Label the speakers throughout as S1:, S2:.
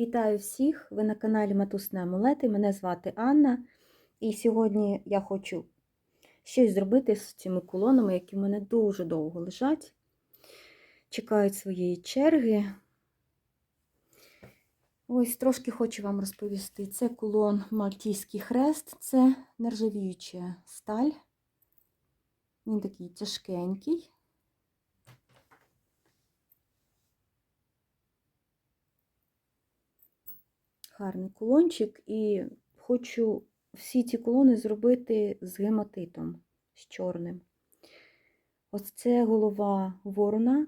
S1: Вітаю всіх! Ви на каналі Матусні Амулети. Мене звати Анна. І сьогодні я хочу щось зробити з цими кулонами, які в мене дуже довго лежать, чекають своєї черги. Ось трошки хочу вам розповісти. Це кулон Мальтійський хрест, це нержавіюча сталь. Він такий тяжкенький. Гарний кулончик, і хочу всі ці колони зробити з гематитом, з чорним. Ось це голова ворона.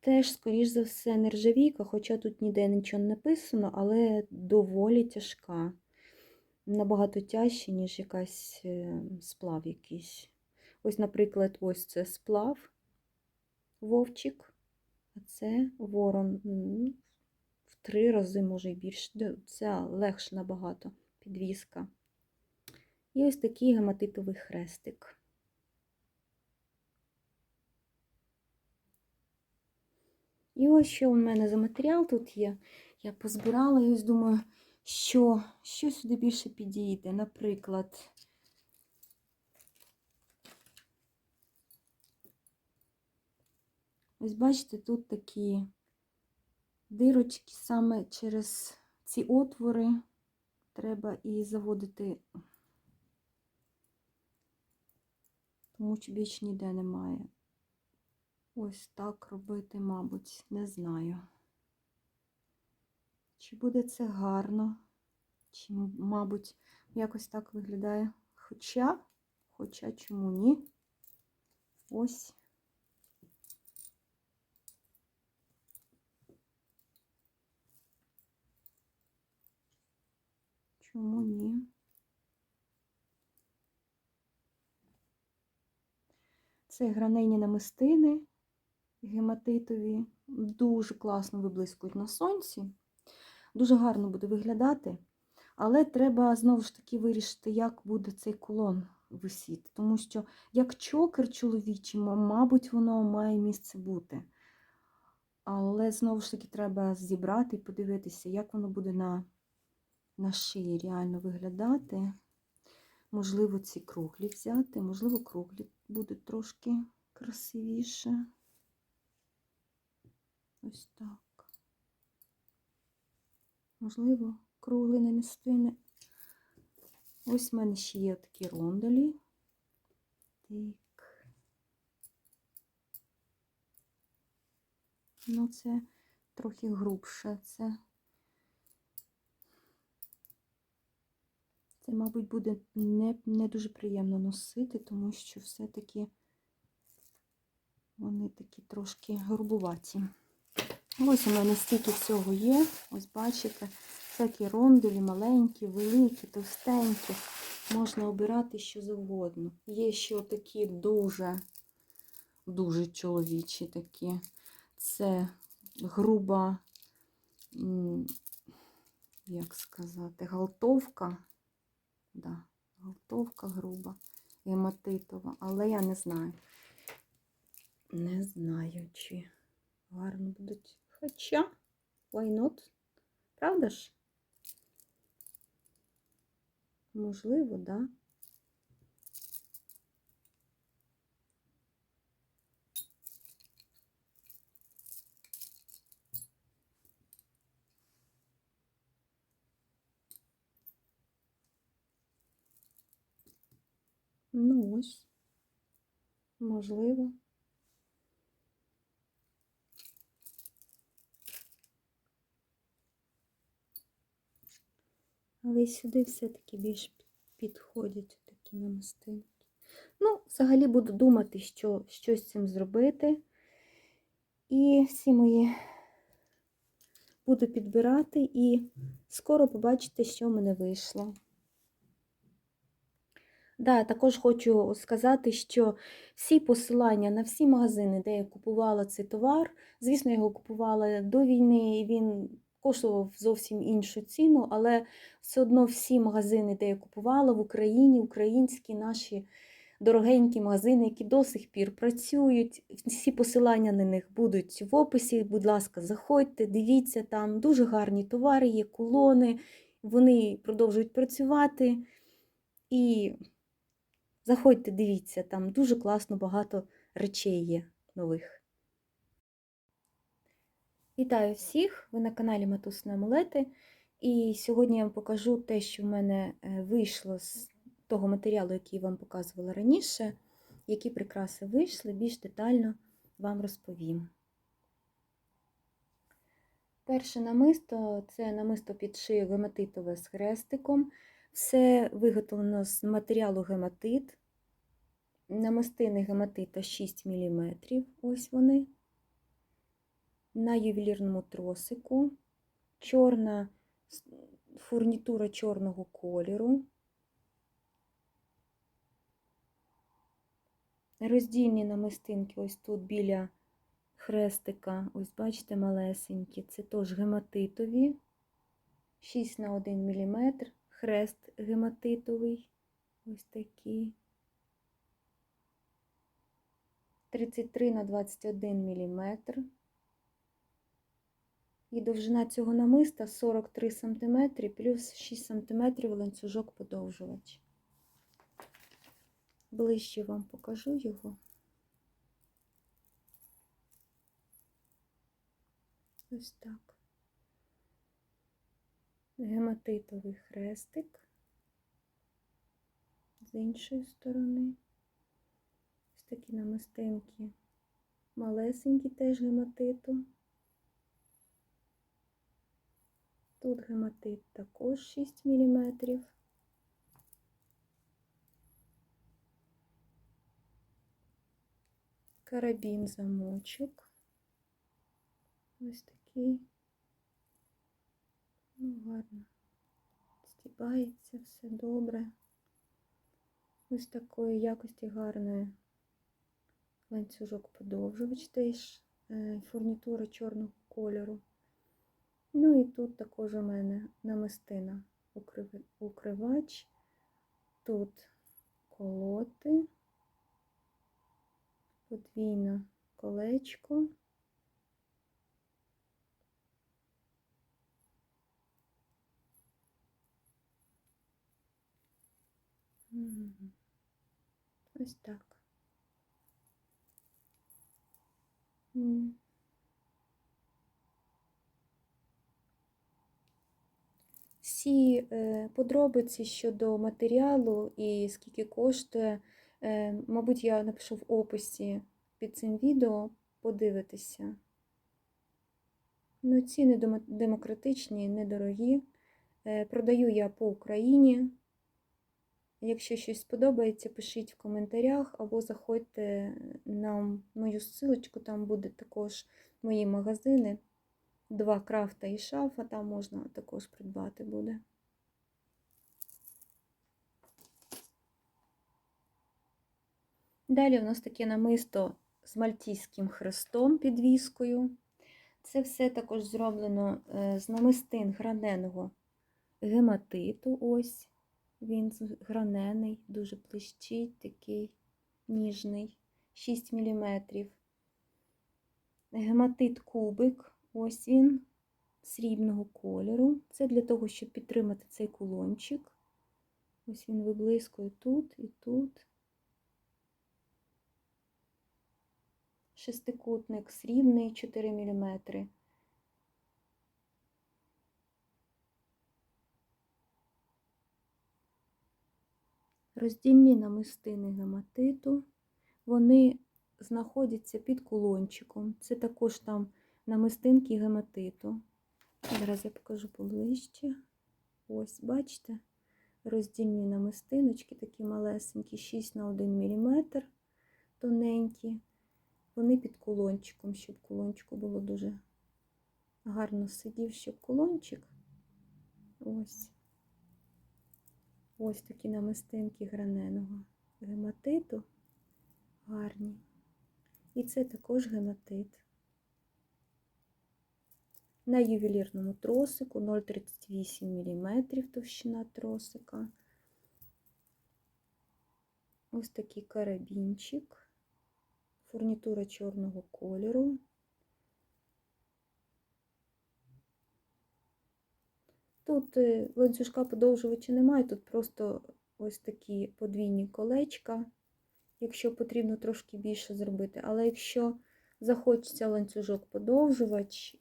S1: Теж, скоріш за все, нержавійка, хоча тут ніде нічого не написано, але доволі тяжка. Набагато тяжче, ніж якась е, сплав якийсь. Ось, наприклад, ось це сплав, вовчик, а це ворон три рази, може і більше. Це легше набагато підвіска. І ось такий гематитовий хрестик. І ось що у мене за матеріал тут є. Я позбирала і ось думаю, що, що сюди більше підійде. Наприклад, ось бачите, тут такі дирочки саме через ці отвори треба і заводити, тому що більш ніде немає. Ось так робити, мабуть, не знаю. Чи буде це гарно, чи, мабуть, якось так виглядає. Хоча, хоча чому ні? Ось. Чому ні? Це гранені намистини гематитові, дуже класно виблискують на сонці, дуже гарно буде виглядати, але треба знову ж таки вирішити, як буде цей кулон висіти. Тому що, як чокер чоловічий, мабуть, воно має місце бути. Але знову ж таки треба зібрати і подивитися, як воно буде на на шиї реально виглядати. Можливо, ці круглі взяти, можливо, круглі будуть трошки красивіше. Ось так. Можливо, круглі намістини. Ось в мене ще є такі ронделі. Так. Ну, це трохи грубше. Це Це, мабуть, буде не не дуже приємно носити, тому що все-таки вони такі трошки грубуваті. Ось у мене стільки всього є. Ось бачите, всякі ронделі, маленькі, великі, товстенькі. Можна обирати що завгодно. Є ще такі дуже, дуже чоловічі такі. Це груба, як сказати, галтовка. Да, Галтовка груба, гематитова, але я не знаю. Не знаю, чи гарно будуть. Хоча, why not? Правда ж? Можливо, да? Ну ось, можливо. Але сюди все-таки більш підходять такі намистинки. Ну, взагалі буду думати, що щось з цим зробити. І всі мої буду підбирати і скоро побачите, що в мене вийшло. Да, також хочу сказати, що всі посилання на всі магазини, де я купувала цей товар, звісно, його купувала до війни, і він коштував зовсім іншу ціну, але все одно всі магазини, де я купувала в Україні, українські наші дорогенькі магазини, які до сих пір працюють. Всі посилання на них будуть в описі. Будь ласка, заходьте, дивіться там. Дуже гарні товари, є кулони, вони продовжують працювати. І заходьте, дивіться, там дуже класно багато речей є нових. Вітаю всіх! Ви на каналі Матусні Амулети. І сьогодні я вам покажу те, що в мене е, вийшло з того матеріалу, який я вам показувала раніше. Які прикраси вийшли, більш детально вам розповім. Перше намисто це намисто під шию гематитове з хрестиком. Все виготовлено з матеріалу гематит. Намистини гематита 6 мм. Ось вони. На ювелірному тросику. Чорна фурнітура чорного кольору. Роздільні намистинки ось тут біля хрестика, ось бачите, малесенькі, це теж гематитові, 6 на 1 мм, хрест гематитовий, ось такий. 33 на 21 мм. І довжина цього намиста 43 см плюс 6 см ланцюжок подовжувач. Ближче вам покажу його. Ось так. Гематитовий хрестик з іншої сторони. Ось такі намистинки. Малесенькі теж гематиту. Тут гематит також 6 мм. Карабін замочок. Ось такий. Ну, гарно. Стібається, все добре. Ось такої якості гарної ланцюжок подовжувач теж е, фурнітура чорного кольору. Ну і тут також у мене намистина укривач, тут колоти, подвійне колечко. Ось так. Всі е, подробиці щодо матеріалу і скільки коштує, е, мабуть, я напишу в описі під цим відео, подивитися. Ну, ціни демократичні, недорогі. Е, продаю я по Україні. Якщо щось сподобається, пишіть в коментарях або заходьте на мою ссылочку, там буде також мої магазини. Два крафта і шафа, там можна також придбати буде. Далі у нас таке намисто з мальтійським хрестом підвіскою. Це все також зроблено е, з намистин граненого гематиту. Ось він гранений, дуже блищить, такий ніжний, 6 мм. Гематит кубик. Ось він срібного кольору. Це для того, щоб підтримати цей кулончик. Ось він виблискує тут і тут. Шестикутник срібний 4 мм. Роздільні намистини гематиту. Вони знаходяться під кулончиком. Це також там намистинки гематиту. Зараз я покажу поближче. Ось, бачите, роздільні намистиночки, такі малесенькі, 6 на 1 мм, тоненькі. Вони під кулончиком, щоб кулончику було дуже гарно сидів, щоб кулончик. Ось. Ось такі намистинки граненого гематиту гарні. І це також гематит на ювелірному тросику 0,38 мм товщина тросика. Ось такий карабінчик, фурнітура чорного кольору. Тут е, ланцюжка подовжувача немає, тут просто ось такі подвійні колечка, якщо потрібно трошки більше зробити. Але якщо захочеться ланцюжок подовжувач,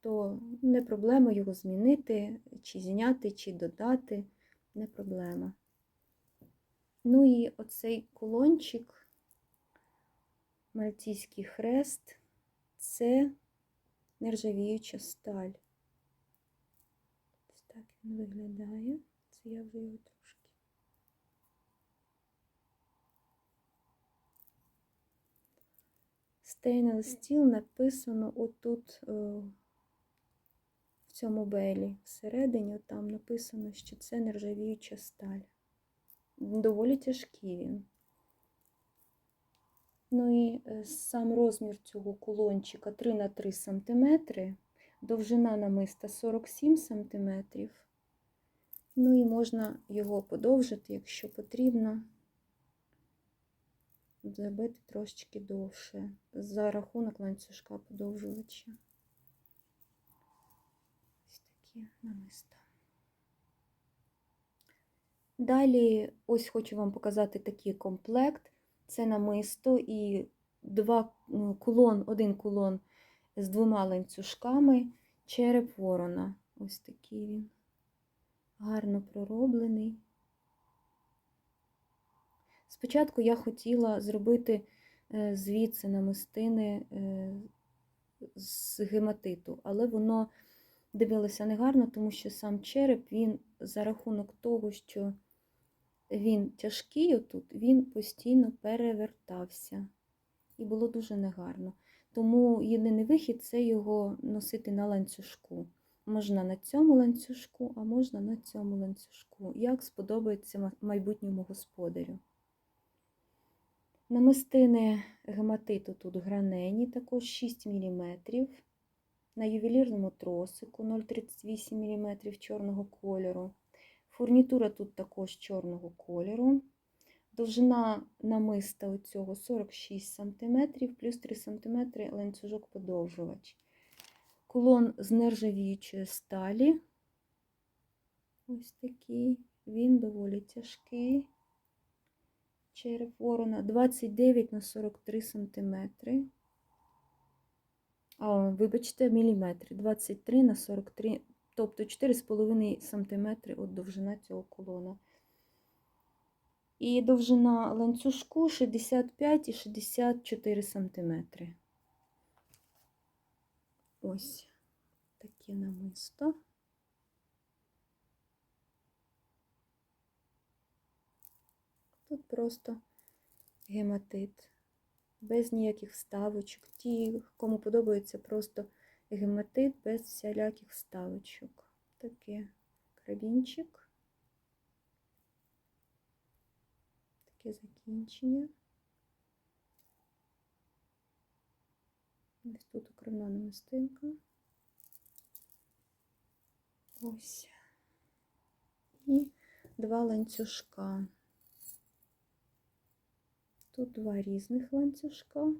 S1: то не проблема його змінити, чи зняти, чи додати, не проблема. Ну і оцей кулончик, мальтійський хрест, це нержавіюча сталь. Виглядає. Це я вже його трошки. Stainless Steel написано отут е, в цьому белі. Всередині там написано, що це нержавіюча сталь. Доволі тяжкий він. Ну і е, сам розмір цього кулончика 3 на 3 см, довжина намиста 47 см. Ну і можна його подовжити, якщо потрібно, зробити трошечки довше за рахунок ланцюжка подовжувача. Ось такі намиста. Далі, ось хочу вам показати такий комплект. Це намисто і два ну, кулон, один кулон з двома ланцюжками, череп ворона. Ось такий він. Гарно пророблений. Спочатку я хотіла зробити е, звідси намистини е, з гематиту, але воно дивилося негарно, тому що сам череп, він за рахунок того, що він тяжкий отут, він постійно перевертався. І було дуже негарно. Тому єдиний вихід це його носити на ланцюжку. Можна на цьому ланцюжку, а можна на цьому ланцюжку, як сподобається майбутньому господарю. Намистини гематиту тут гранені, також 6 мм. На ювелірному тросику 0,38 мм чорного кольору. Фурнітура тут також чорного кольору. Довжина намиста у цього 46 см, плюс 3 см ланцюжок подовжувач. Кулон з нержавіючої сталі. Ось такий. Він доволі тяжкий. Череп ворона 29 на 43 см. А, вибачте, міліметри. 23 на 43, тобто 4,5 см от довжина цього колона. І довжина ланцюжку 65 і 64 см. Ось таке намисто. Тут просто гематит, без ніяких вставочок. Ті, кому подобається просто гематит без всіляких вставочок. Таке крабінчик. Таке закінчення. Ось тут окремна намистинка. Ось. І два ланцюжка. Тут два різних ланцюжка.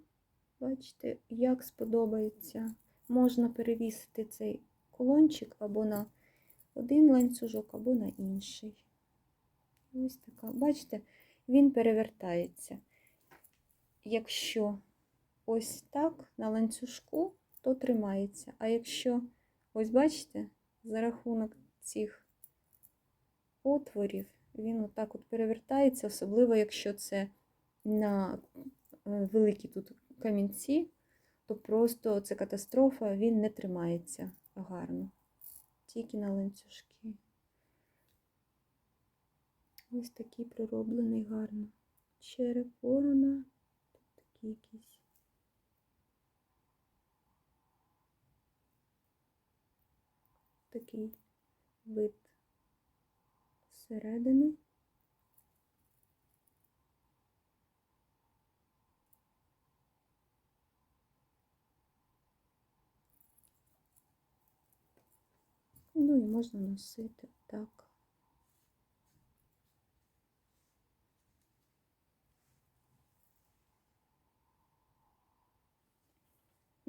S1: Бачите, як сподобається. Можна перевісити цей колончик або на один ланцюжок, або на інший. Ось така. Бачите, він перевертається. Якщо ось так на ланцюжку, то тримається. А якщо, ось бачите, за рахунок цих отворів, він отак от перевертається, особливо, якщо це на е, великі тут камінці, то просто це катастрофа, він не тримається гарно. Тільки на ланцюжки. Ось такий пророблений гарно. Череп ворона, тут такі якісь. Такий вид зсередини. Ну і можна носити так.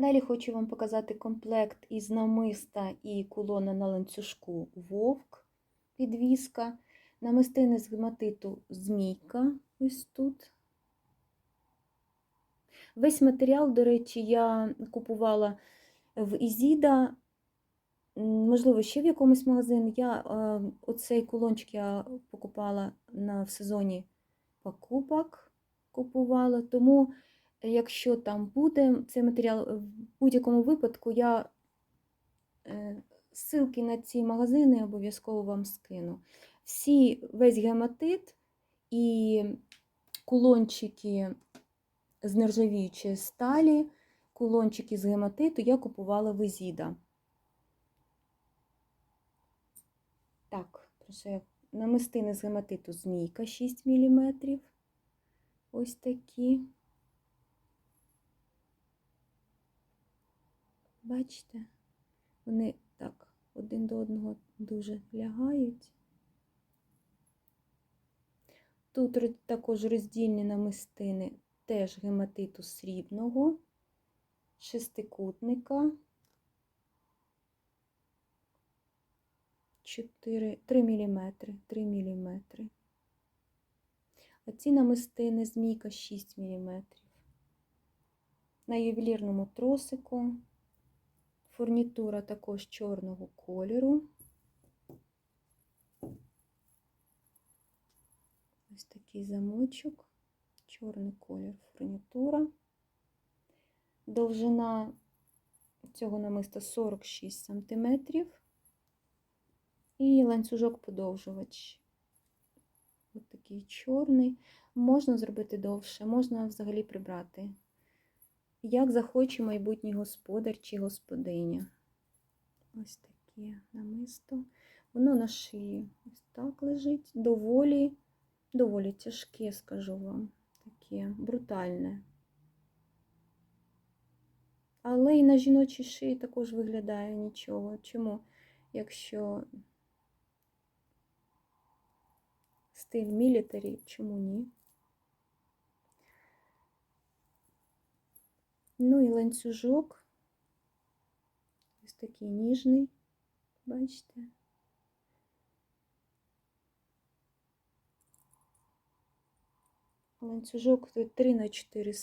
S1: Далі хочу вам показати комплект із намиста і кулона на ланцюжку вовк, підвіска, намистини з гематиту змійка, ось тут. Весь матеріал, до речі, я купувала в Ізіда, можливо, ще в якомусь магазині. Я е, оцей кулончик я покупала на, в сезоні покупок, купувала, тому якщо там буде цей матеріал, в будь-якому випадку я е, ссылки на ці магазини обов'язково вам скину. Всі, весь гематит і кулончики з нержавіючої сталі, кулончики з гематиту я купувала в Езіда. Так, прошу намистини з гематиту змійка 6 мм. Ось такі. Бачите, вони так один до одного дуже лягають. Тут також роздільні намистини теж гематиту срібного, шестикутника, 4, 3 мм, 3 мм. А ці намистини змійка 6 мм. На ювелірному тросику. Фурнітура також чорного кольору. Ось такий замочок, чорний колір фурнітура. Довжина цього намиста 46 см. І ланцюжок подовжувач. Ось такий чорний. Можна зробити довше, можна взагалі прибрати. Як захоче майбутній господар чи господиня. Ось таке намисто. Воно на шиї ось так лежить. Доволі, доволі тяжке, скажу вам. Таке брутальне. Але і на жіночій шиї також виглядає нічого. Чому? Якщо стиль мілітарі, чому ні? Ну і ланцюжок. Ось такий ніжний, бачите? Ланцюжок 3 на 4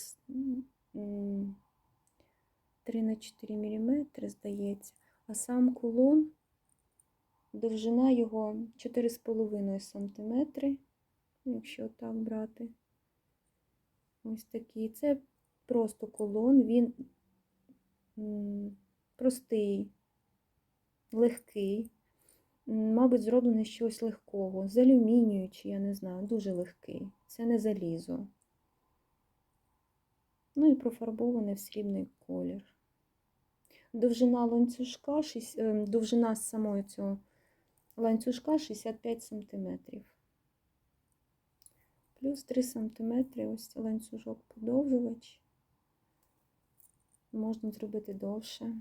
S1: 3 на 4 мм, здається, а сам кулон, довжина його 4,5 см, якщо так брати. Ось такий. Це просто колон, він простий, легкий, мабуть, зроблений з чогось легкого, з алюмінію, чи я не знаю, дуже легкий. Це не залізо. Ну і профарбований в срібний колір. Довжина ланцюжка, ем, довжина самого цього ланцюжка 65 см. Плюс 3 см ось ланцюжок подовжувач. Можна зробити довше.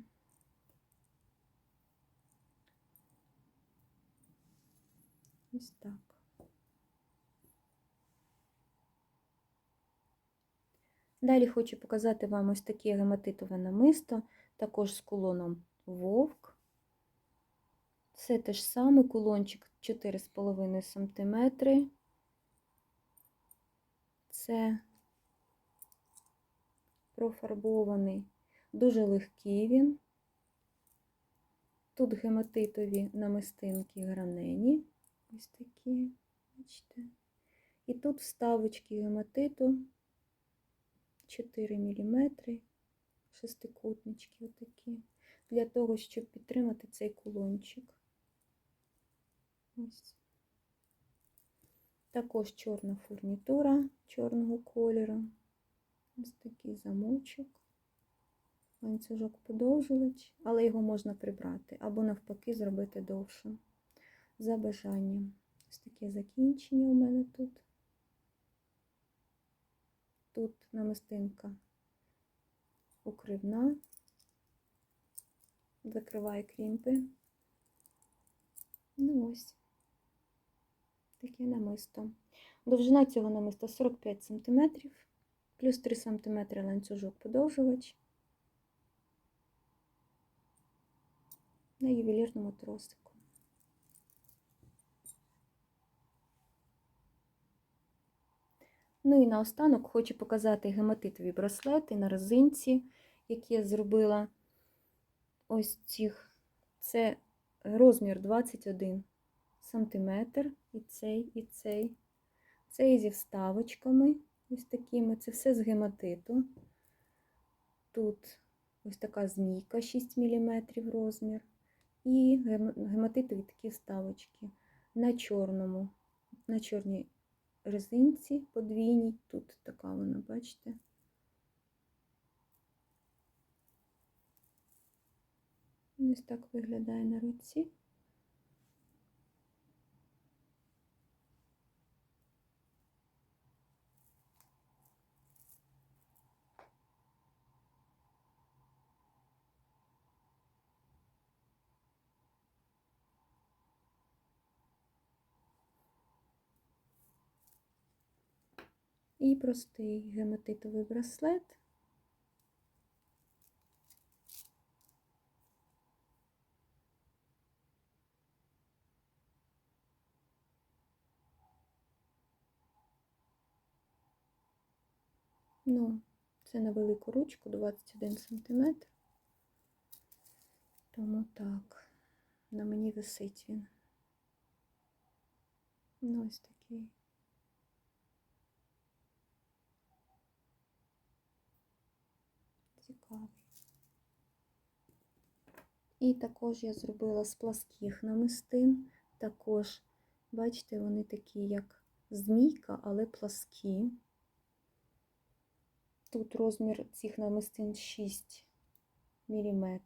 S1: Ось так. Далі хочу показати вам ось таке гематитове намисто, також з кулоном вовк. Це те ж саме, кулончик 4,5 см. Це профарбований, дуже легкий він. Тут гематитові намистинки гранені, ось такі, бачите. І тут вставочки гематиту 4 мм, шестикутнички отакі, для того, щоб підтримати цей кулончик. Ось. Також чорна фурнітура чорного кольору. Ось такий замочок. Ланцюжок подовжувач, але його можна прибрати або навпаки зробити довшим. За бажанням. Ось таке закінчення у мене тут. Тут намистинка укривна, закриває крімпи. Ну ось таке намисто. Довжина цього намиста 45 см, плюс 3 см ланцюжок подовжувач. На ювелірному тросику. Ну і наостанок хочу показати гематитові браслети на резинці, які я зробила ось цих. Це розмір 21 сантиметр, і цей, і цей. Це зі вставочками, ось такими. Це все з гематиту. Тут ось така змійка 6 мм розмір. І гематитові такі вставочки на чорному, на чорній резинці подвійній. Тут така вона, бачите. Ось так виглядає на руці. І простий гематитовий браслет. Ну, це на велику ручку 21 см. Тому так, на мені висить він. Ну, ось такий. І також я зробила з пласких намистин. Також, бачите, вони такі, як змійка, але пласкі. Тут розмір цих намистин 6 мм.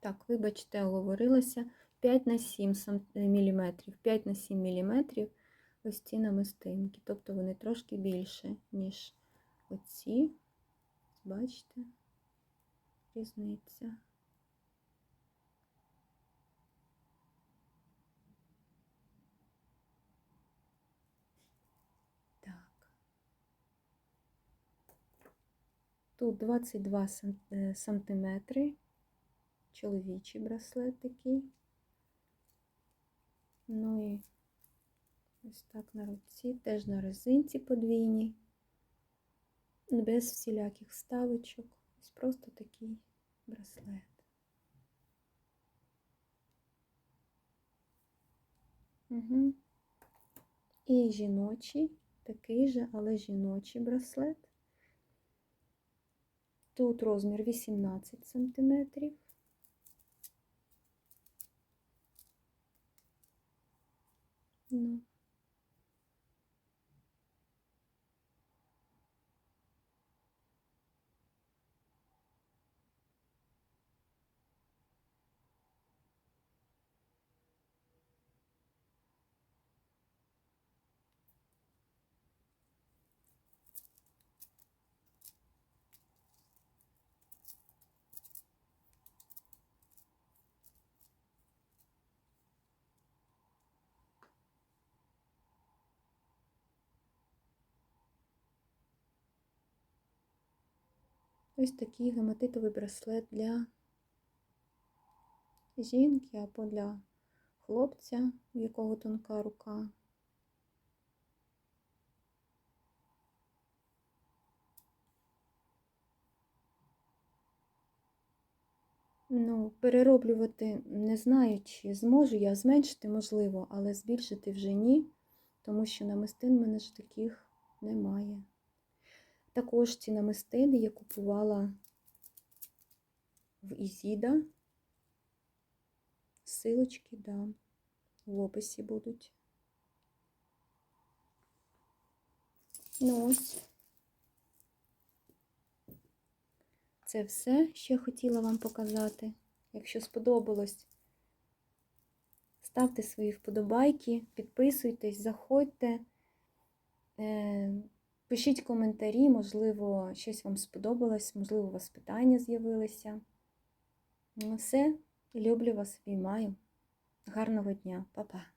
S1: Так, вибачте, оговорилася 5 на 7 мм, 5 на 7 мм ось ці намистинки. Тобто вони трошки більше, ніж оці. Бачите, різниця. Тут 22 е, сантиметри, чоловічий браслет такий. Ну і ось так на руці, теж на резинці подвійній, без всіляких вставочок. Ось просто такий браслет. Угу. І жіночий, такий же, але жіночий браслет. Тут розмір 18 сантиметрів. Ну. Ось такий гематитовий браслет для жінки або для хлопця, у якого тонка рука. Ну, перероблювати не знаю, чи зможу я зменшити, можливо, але збільшити вже ні, тому що намистин в мене ж таких немає. Також ці намистини я купувала в Ізіда. Силочки дам, в описі будуть. Ну ось. Це все, що я хотіла вам показати. Якщо сподобалось, ставте свої вподобайки, підписуйтесь, заходьте. Пишіть коментарі, можливо, щось вам сподобалось, можливо, у вас питання з'явилися. Ну, все, люблю вас, обіймаю. Гарного дня, Па-па.